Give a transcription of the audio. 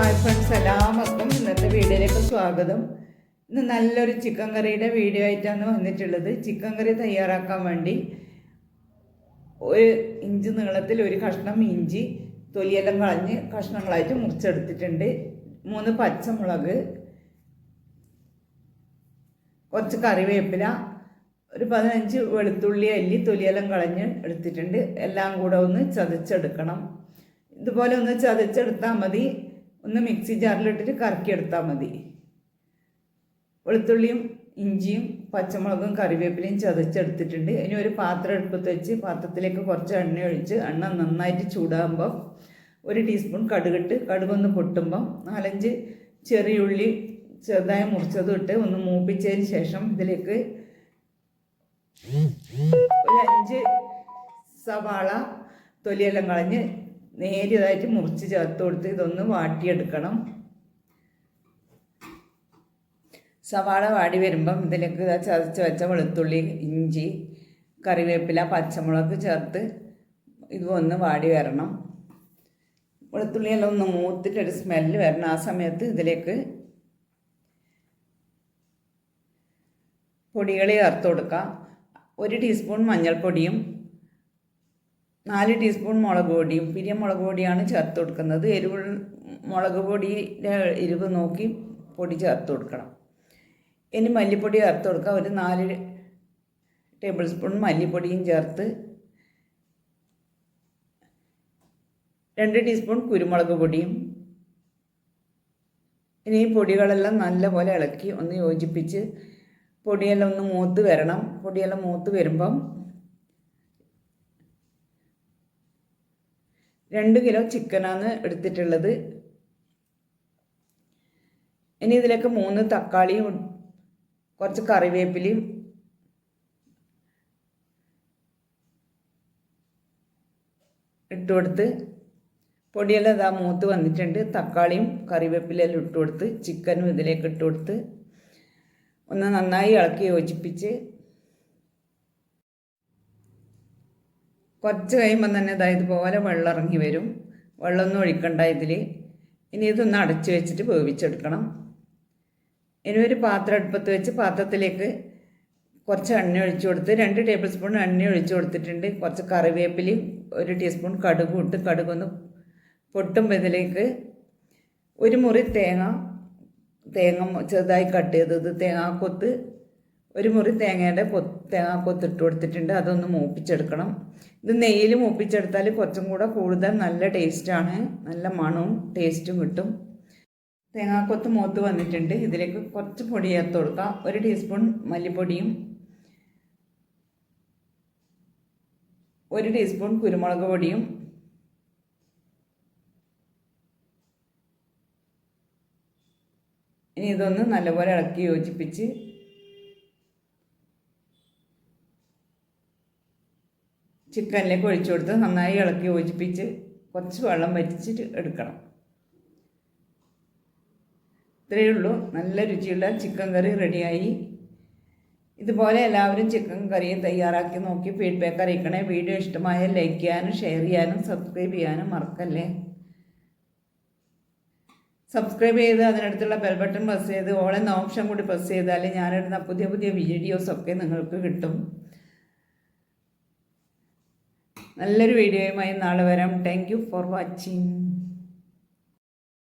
Hi friends എല്ലാവർക്കും ഇന്നത്തെ വീഡിയോയിലേക്ക് സ്വാഗതം. ഇന്ന് നല്ലൊരു ചിക്കൻ കറിയുടെ വീഡിയോ ആയിട്ടാണ് വന്നിട്ടുള്ളത്. ചിക്കൻ കറി തയ്യാറാക്കാൻ വേണ്ടി ഒരു ഇഞ്ച് നീളത്തിൽ ഒരു കഷ്ണം ഇഞ്ചി തൊലിയെല്ലാം കളഞ്ഞ് കഷ്ണങ്ങളായിട്ട് മുറിച്ചെടുത്തിട്ടുണ്ട്. മൂന്ന് പച്ചമുളക് കുറച്ച് കറിവേപ്പില ഒരു പതിനഞ്ച് വെളുത്തുള്ളി അല്ലി തൊലിയെല്ലാം കളഞ്ഞ് എടുത്തിട്ടുണ്ട്. എല്ലാം കൂടെ ഒന്ന് ചതച്ചെടുക്കണം. ഇതുപോലെ ഒന്ന് ചതച്ചെടുത്താൽ മതി. ഒന്ന് മിക്സി ജാറിലിട്ടിട്ട് കറക്കിയെടുത്താൽ മതി. വെളുത്തുള്ളിയും ഇഞ്ചിയും പച്ചമുളകും കറിവേപ്പിലയും ചതച്ചെടുത്തിട്ടുണ്ട്. ഇനി ഒരു പാത്രം എടുപ്പത്ത് വെച്ച് പാത്രത്തിലേക്ക് കുറച്ച് എണ്ണ ഒഴിച്ച് എണ്ണ നന്നായിട്ട് ചൂടാകുമ്പോൾ ഒരു ടീസ്പൂൺ കടുകിട്ട് കടുകൊന്ന് പൊട്ടുമ്പോൾ നാലഞ്ച് ചെറിയ ഉള്ളി ചെറുതായി മുറിച്ചതും ഇട്ട് ഒന്ന് മൂപ്പിച്ചതിന് ശേഷം ഇതിലേക്ക് ഒരു അഞ്ച് സവാള തൊലിയെല്ലാം കളഞ്ഞ് നേരിയതായിട്ട് മുറിച്ച് ചേർത്ത് കൊടുത്ത് ഇതൊന്ന് വാട്ടിയെടുക്കണം. സവാള വാടി വരുമ്പം ഇതിലേക്ക് ഇതാ ചതച്ച് വെച്ച വെളുത്തുള്ളി ഇഞ്ചി കറിവേപ്പില പച്ചമുളക് ചേർത്ത് ഇത് ഒന്ന് വാടി വരണം. വെളുത്തുള്ളിയെല്ലാം ഒന്ന് മൂത്തിട്ടൊരു സ്മെല്ല് വരണം. ആ സമയത്ത് ഇതിലേക്ക് പൊടികൾ ചേർത്ത് കൊടുക്കാം. ഒരു ടീസ്പൂൺ മഞ്ഞൾപ്പൊടിയും നാല് ടീസ്പൂൺ മുളക് പൊടിയും പിരിയ മുളക് പൊടിയാണ് ചേർത്ത് കൊടുക്കുന്നത്. എരിവ് മുളക് പൊടിയുടെ എരിവ് നോക്കി പൊടി ചേർത്ത് കൊടുക്കണം. ഇനി മല്ലിപ്പൊടി ചേർത്ത് കൊടുക്കുക ഒരു നാല് ടേബിൾ സ്പൂൺ മല്ലിപ്പൊടിയും ചേർത്ത് രണ്ട് ടീസ്പൂൺ കുരുമുളക് പൊടിയും. ഇനി ഈ പൊടികളെല്ലാം നല്ലപോലെ ഇളക്കി ഒന്ന് യോജിപ്പിച്ച് പൊടിയെല്ലാം ഒന്ന് മൂത്ത് വരണം. പൊടിയെല്ലാം മൂത്ത് വരുമ്പം രണ്ട് കിലോ ചിക്കനാണ് എടുത്തിട്ടുള്ളത്. ഇനി ഇതിലേക്ക് മൂന്ന് തക്കാളിയും കുറച്ച് കറിവേപ്പിലയും ഇട്ട് കൊടുത്ത് പൊടിയെല്ലാം ഇതാ മൂത്ത് വന്നിട്ടുണ്ട്. തക്കാളിയും കറിവേപ്പിലെല്ലാം ഇട്ട് കൊടുത്ത് ചിക്കനും ഇതിലേക്ക് ഇട്ട് കൊടുത്ത് ഒന്ന് നന്നായി ഇളക്കി യോജിപ്പിച്ച് കുറച്ച് കഴിയുമ്പോൾ തന്നെ ഇതാ ഇതുപോലെ വെള്ളം ഇറങ്ങി വരും. വെള്ളമൊന്നും ഒഴിക്കണ്ട ഇതിൽ ഇനി ഇതൊന്ന് അടച്ച് വെച്ചിട്ട് വേവിച്ചെടുക്കണം. ഇനി ഒരു പാത്രം അടുപ്പത്ത് വെച്ച് പാത്രത്തിലേക്ക് കുറച്ച് എണ്ണ ഒഴിച്ചു കൊടുത്ത് രണ്ട് ടേബിൾ സ്പൂൺ എണ്ണ ഒഴിച്ചു കൊടുത്തിട്ടുണ്ട്. കുറച്ച് കറിവേപ്പിലയും ഒരു ടീസ്പൂൺ കടുകും ഇട്ട് കടുകൊന്ന് പൊട്ടുമ്പോൾ ഇതിലേക്ക് ഒരു മുറി തേങ്ങ തേങ്ങ ചെറുതായി കട്ട് ചെയ്തത്. തേങ്ങാക്കൊത്ത് ഒരു മുറി തേങ്ങയുടെ തേങ്ങാക്കൊത്ത് ഇട്ട് കൊടുത്തിട്ടുണ്ട്. അതൊന്ന് മൂപ്പിച്ചെടുക്കണം. ഇത് നെയ്യിൽ മൂപ്പിച്ചെടുത്താൽ കുറച്ചും കൂടെ കൂടുതൽ നല്ല ടേസ്റ്റാണ്. നല്ല മണവും ടേസ്റ്റും കിട്ടും. തേങ്ങാക്കൊത്ത് മൂത്ത് വന്നിട്ടുണ്ട്. ഇതിലേക്ക് കുറച്ച് പൊടി ചേർത്ത് കൊടുക്കാം. ഒരു ടീസ്പൂൺ മല്ലിപ്പൊടിയും ഒരു ടീസ്പൂൺ കുരുമുളക് പൊടിയും ഇനി ഇതൊന്ന് നല്ലപോലെ ഇളക്കി യോജിപ്പിച്ച് ചിക്കനിലേക്ക് ഒഴിച്ചു കൊടുത്ത് നന്നായി ഇളക്കി യോജിപ്പിച്ച് കുറച്ച് വെള്ളം വറ്റിച്ചിട്ട് എടുക്കണം. ഇത്രയേ ഉള്ളൂ. നല്ല രുചിയുള്ള ചിക്കൻ കറി റെഡിയായി. ഇതുപോലെ എല്ലാവരും ചിക്കൻ കറി തയ്യാറാക്കി നോക്കി ഫീഡ്ബാക്ക് അറിയിക്കണേ. വീഡിയോ ഇഷ്ടമായ ലൈക്ക് ചെയ്യാനും ഷെയർ ചെയ്യാനും സബ്സ്ക്രൈബ് ചെയ്യാനും മറക്കല്ലേ? സബ്സ്ക്രൈബ് ചെയ്ത് അതിനടുത്തുള്ള ബെൽ ബട്ടൺ പ്രസ് ചെയ്ത് ഓൾ എന്ന ഓപ്ഷൻ കൂടി പ്രസ് ചെയ്താൽ ഞാനിടുന്ന പുതിയ പുതിയ വീഡിയോസൊക്കെ നിങ്ങൾക്ക് കിട്ടും. നല്ലൊരു വീഡിയോയുമായി നാളെ വരാം. Thank for watching